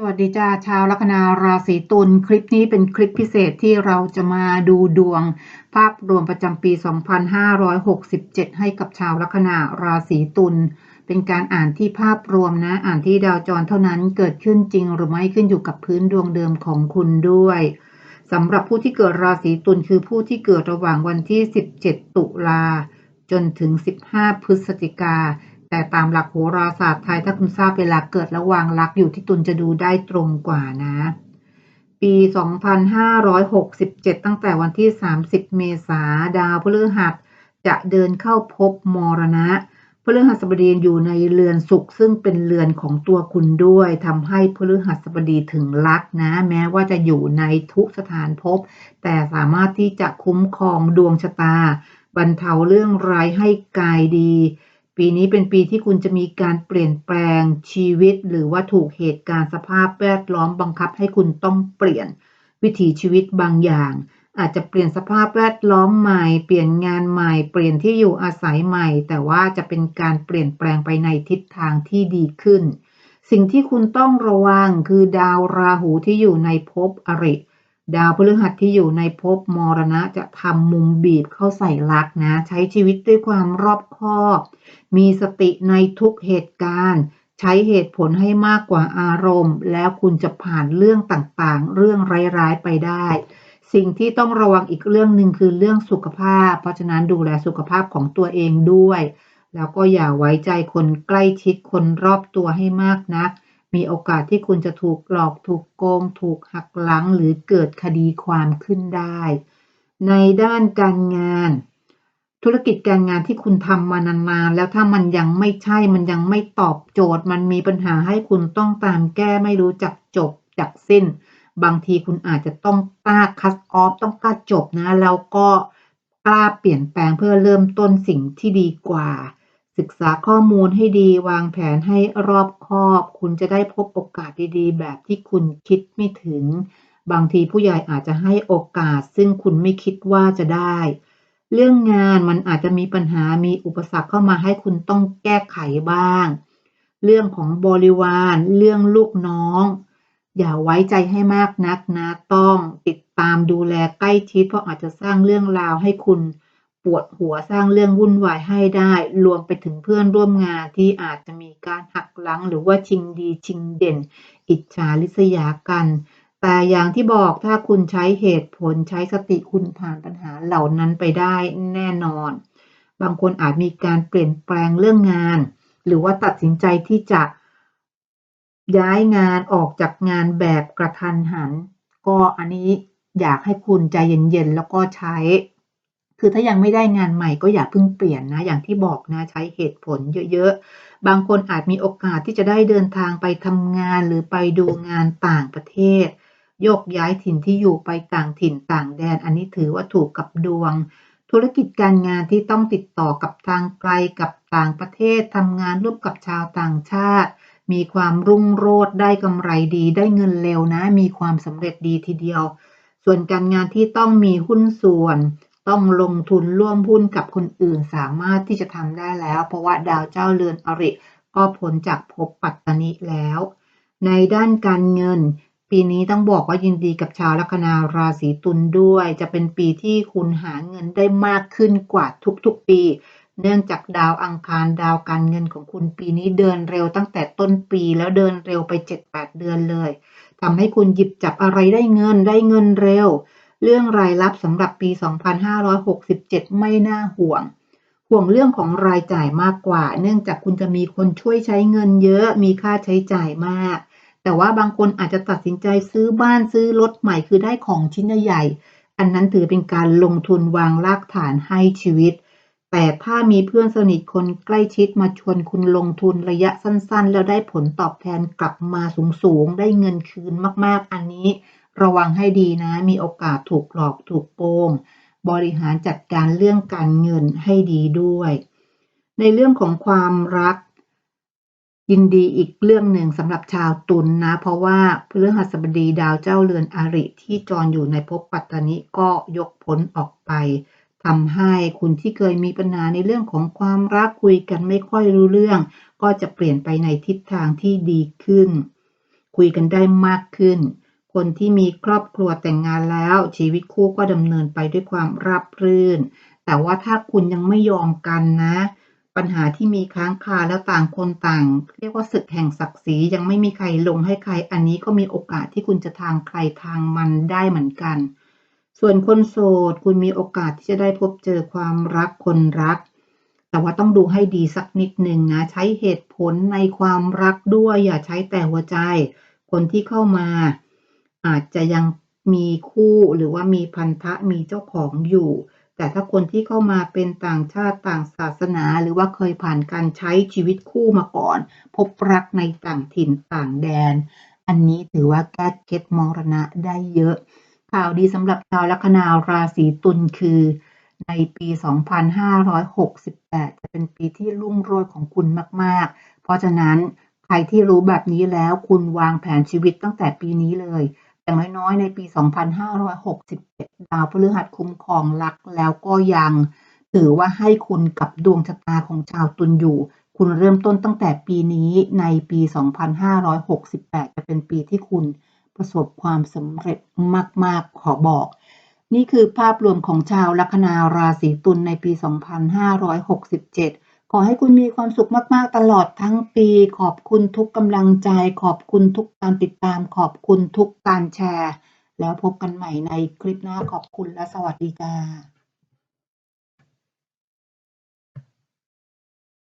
สวัสดีจ้าชาวลัคนาราศีตุลคลิปนี้เป็นคลิปพิเศษที่เราจะมาดูดวง ภาพรวมประจำปี 2567 ให้กับชาวลัคนาราศีตุลเป็นการอ่านที่ภาพรวมนะ อ่านที่ดาวจรเท่านั้นเกิดขึ้นจริงหรือไม่ขึ้นอยู่กับพื้นดวงเดิมของคุณด้วยสำหรับผู้ที่เกิดราศีตุลคือผู้ที่เกิดระหว่างวันที่ 17 ตุลาจนถึง 15 พฤศจิกา แต่ตามหลักโหราศาสตร์ไทยถ้าคุณทราบเวลาเกิดระวางลักอยู่ที่ตุลจะดูได้ตรงกว่านะ ปี 2567 ตั้งแต่วันที่ 30 เมษาดาวพฤหัสจะเดินเข้าพบมรณะพฤหัสบดีอยู่ในเรือนสุขซึ่งเป็นเรือนของตัวคุณด้วยทำให้พฤหัสบดีถึงลักนะ แม้ว่าจะอยู่ในทุกสถานภพแต่สามารถที่จะคุ้มครองดวงชะตาบรรเทาเรื่องร้ายให้กายดี ปีนี้เป็นปีที่คุณจะมีการเปลี่ยนแปลงชีวิต หรือว่าถูกเหตุการณ์สภาพแวดล้อมบังคับให้คุณต้องเปลี่ยนวิถีชีวิตบางอย่าง อาจจะเปลี่ยนสภาพแวดล้อมใหม่ เปลี่ยนงานใหม่ เปลี่ยนที่อยู่อาศัยใหม่ แต่ว่าจะเป็นการเปลี่ยนแปลงไปในทิศทางที่ดีขึ้น สิ่งที่คุณต้องระวังคือดาวราหูที่อยู่ในภพอริ ดาวพฤหัสที่อยู่ในภพมรณะจะทำมุมบีบเข้าใส่ลักนะ ใช้ชีวิตด้วยความรอบคอบ มีสติในทุกเหตุการณ์ ใช้เหตุผลให้มากกว่าอารมณ์ แล้วคุณจะผ่านเรื่องต่างๆ เรื่องร้ายๆไปได้ สิ่งที่ต้องระวังอีกเรื่องหนึ่งคือเรื่องสุขภาพ เพราะฉะนั้นดูแลสุขภาพของตัวเองด้วย แล้วก็อย่าไว้ใจคนใกล้ชิดคนรอบตัวให้มากนัก มีโอกาสที่คุณจะถูกหลอกถูกโกง ถูกหักหลังหรือเกิดคดีความขึ้นได้ ในด้านการงาน ธุรกิจการงานที่คุณทำมานานๆแล้วถ้ามันยังไม่ใช่มันยังไม่ตอบโจทย์ มันมีปัญหาให้คุณต้องตามแก้ไม่รู้จักจบจักสิ้น บางทีคุณอาจจะต้องกล้าคัสออฟต้องกล้าจบนะแล้วก็กล้าเปลี่ยนแปลงเพื่อเริ่มต้นสิ่งที่ดีกว่า ศึกษาข้อมูลให้ดีวางแผนให้รอบคอบ คุณจะได้พบโอกาสดีๆ แบบที่คุณคิดไม่ถึง บางทีผู้ใหญ่อาจจะให้โอกาส ซึ่งคุณไม่คิดว่าจะได้ เรื่องงานมันอาจจะมีปัญหามีอุปสรรคเข้ามาให้คุณต้องแก้ไขบ้าง เรื่องของบริวาร เรื่องลูกน้อง อย่าไว้ใจให้มากนักนะต้องติดตามดูแลใกล้ชิดเพราะอาจจะสร้างเรื่องราวให้คุณ วดหัวสร้างเรื่องวุ่นวายให้ได้ รวมไปถึงเพื่อนร่วมงานที่อาจจะมีการหักหลังหรือว่าชิงดีชิงเด่น อิจฉาริษยากัน แต่อย่างที่บอกถ้าคุณใช้เหตุผลใช้สติคุณผ่านปัญหาเหล่านั้นไปได้แน่นอน บางคนอาจมีการเปลี่ยนแปลงเรื่องงาน หรือว่าตัดสินใจที่จะย้ายงานออกจากงานแบบกระทันหัน ก็อันนี้อยากให้คุณใจเย็นๆแล้วก็ใช้ คือถ้ายังไม่ได้งานใหม่ก็อย่าเพิ่งเปลี่ยนนะ อย่างที่บอกนะใช้เหตุผลเยอะๆ บางคนอาจมีโอกาสที่จะได้เดินทางไปทำงานหรือไปดูงานต่างประเทศโยกย้ายถิ่นที่อยู่ไปต่างถิ่นต่างแดน อันนี้ถือว่าถูกกับดวง ธุรกิจการงานที่ต้องติดต่อกับทางไกลกับต่างประเทศทำงานร่วมกับชาวต่างชาติ มีความรุ่งโรจน์ได้กำไรดีได้เงินเร็วนะ มีความสำเร็จดีทีเดียว ส่วนการงานที่ต้องมีหุ้นส่วน ต้องลงทุนร่วมหุ้นกับคนอื่นสามารถที่จะทำได้แล้ว เพราะว่าดาวเจ้าเรือนอริ ก็พ้นจากภพปัตตานิแล้ว ในด้านการเงิน ปีนี้ต้องบอกว่ายินดีกับชาวลัคนาราศีตุลด้วย จะเป็นปีที่คุณหาเงินได้มากขึ้นกว่าทุกๆปี เนื่องจากดาวอังคารดาวการเงินของคุณปีนี้เดินเร็วตั้งแต่ต้นปีแล้วเดินเร็วไป 7-8 เดือนเลยทำให้คุณหยิบจับอะไรได้เงินได้เงินเร็ว เรื่องรายรับสำหรับปี 2567 ไม่น่าห่วง ห่วงเรื่องของรายจ่ายมากกว่า เนื่องจากคุณจะมีคนช่วยใช้เงินเยอะ มีค่าใช้จ่ายมาก แต่ว่าบางคนอาจจะตัดสินใจซื้อบ้านซื้อรถใหม่คือได้ของชิ้นใหญ่อันนั้นถือเป็นการลงทุนวางรากฐานให้ชีวิต แต่ถ้ามีเพื่อนสนิทคนใกล้ชิดมาชวนคุณลงทุนระยะสั้นๆ แล้วได้ผลตอบแทนกลับมาสูงๆ ได้เงินคืนมากๆ อันนี้ ระวังให้ดีนะ มีโอกาสถูกหลอกถูกโกง บริหารจัดการเรื่องการเงินให้ดีด้วย ในเรื่องของความรัก ยินดีอีกเรื่องหนึ่งสำหรับชาวตุลนนะ เพราะว่าพฤหัสบดีดาวเจ้าเรือนอริที่จรอยู่ในภพปัตตนิก็ยกพ้นออกไปทำให้คุณที่เคยมีปัญหาในเรื่องของความรักคุยกันไม่ค่อยรู้เรื่อง ก็จะเปลี่ยนไปในทิศทางที่ดีขึ้น คุยกันได้มากขึ้น คนที่มีครอบครัวแต่งงานแล้ว ชีวิตคู่ก็ดำเนินไปด้วยความราบรื่น แต่ว่าถ้าคุณยังไม่ยอมกันนะ ปัญหาที่มีค้างคาแล้วต่างคนต่าง เรียกว่าศึกแห่งศักดิ์ศรียังไม่มีใครลงให้ใคร อันนี้ก็มีโอกาสที่คุณจะทางใครทางมันได้เหมือนกัน ส่วนคนโสดคุณมีโอกาสที่จะได้พบเจอความรักคนรักแต่ว่าต้องดูให้ดีสักนิดหนึ่งนะ ใช้เหตุผลในความรักด้วย อย่าใช้แต่หัวใจ คนที่เข้ามา อาจจะยังมีคู่หรือว่ามีพันธะมีเจ้าของอยู่ แต่ถ้าคนที่เข้ามาเป็นต่างชาติต่างศาสนา หรือว่าเคยผ่านการใช้ชีวิตคู่มาก่อน พบรักในต่างถิ่นต่างแดน อันนี้ถือว่าแก้เคล็ดมรณะได้เยอะ ข่าวดีสำหรับชาวลัคนาราศีตุลคือในปี 2568 จะเป็นปีที่รุ่งโรจน์ของคุณมาก ๆ เพราะฉะนั้นใครที่รู้แบบนี้แล้วคุณวางแผนชีวิตตั้งแต่ปีนี้เลย อย่างน้อยๆ ในปี 2567 ดาวพฤหัสคุ้มครองรักแล้วก็ยังถือว่าให้คุณกับดวงชะตาของชาวตุลอยู่ คุณเริ่มต้นตั้งแต่ปีนี้ในปี 2568 จะเป็นปีที่คุณประสบความสำเร็จมาก ๆ ขอบอก นี่คือภาพรวมของชาวลัคนาราศีตุลในปี 2567 ขอให้คุณมีความสุขมาก ๆ ตลอดทั้งปี ขอบคุณทุกกำลังใจ ขอบคุณทุกการติดตาม ขอบคุณทุกการแชร์ แล้วพบกันใหม่ในคลิปหน้า ขอบคุณและสวัสดีจ้า